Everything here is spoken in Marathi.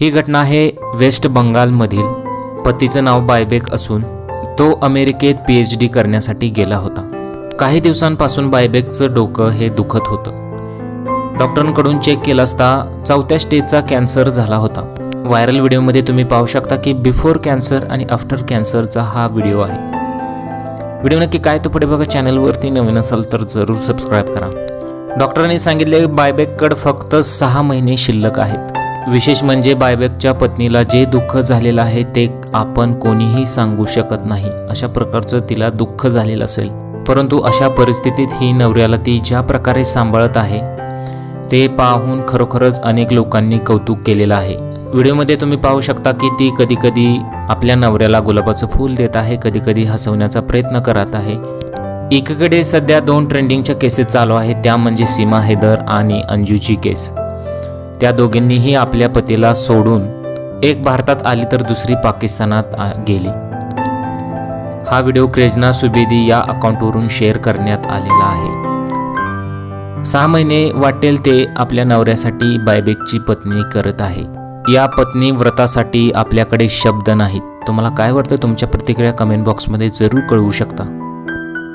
ही घटना आहे वेस्ट बंगालमधील. पतीचं नाव बायबेक असून तो अमेरिकेत पी एच डी करण्यासाठी गेला होता. काही दिवसांपासून बायबेकचं डोकं हे दुखत होतं. डॉक्टरांकडून चेक केलं असता चौथ्या स्टेजचा कॅन्सर झाला होता. व्हायरल व्हिडिओमध्ये तुम्ही पाहू शकता की बिफोर कॅन्सर आणि आफ्टर कॅन्सरचा हा व्हिडिओ आहे. व्हिडिओ नक्की काय तो पुढे बघा. चॅनलवरती नवीन असाल तर जरूर सबस्क्राईब करा. डॉक्टरांनी सांगितले बायबेककडे फक्त सहा महिने शिल्लक आहेत. विशेष म्हणजे बायबॅकच्या पत्नीला जे दुःख झालेलं आहे ते आपण कोणीही सांगू शकत नाही. अशा प्रकारचं तिला दुःख झालेलं असेल. परंतु अशा परिस्थितीत ही नवऱ्याला ती ज्या प्रकारे सांभाळत आहे ते पाहून खरोखरच अनेक लोकांनी कौतुक केलेलं आहे. व्हिडिओमध्ये तुम्ही पाहू शकता की ती कधीकधी आपल्या नवऱ्याला गुलाबाचं फूल देत आहे कधीकधी हसवण्याचा प्रयत्न करत आहे. एकीकडे सध्या दोन ट्रेंडिंगच्या केसेस चालू आहेत त्या म्हणजे सीमा हैदर आणि अंजूची केस. त्या दोघींनीही आपल्या पतीला सोडून एक भारतात आली तर दुसरी पाकिस्तानात गेली. हा व्हिडिओ क्रेजना सुबेदी या अकाउंटवरून शेअर करण्यात आलेला आहे. सहा महिने वाटेल ते आपल्या नवऱ्यासाठी बायबेकची पत्नी करत आहे. या पत्नी व्रतासाठी आपल्याकडे शब्द नाहीत. तुम्हाला काय वाटतं? तुमच्या प्रतिक्रिया कमेंट बॉक्समध्ये जरूर कळवू शकता.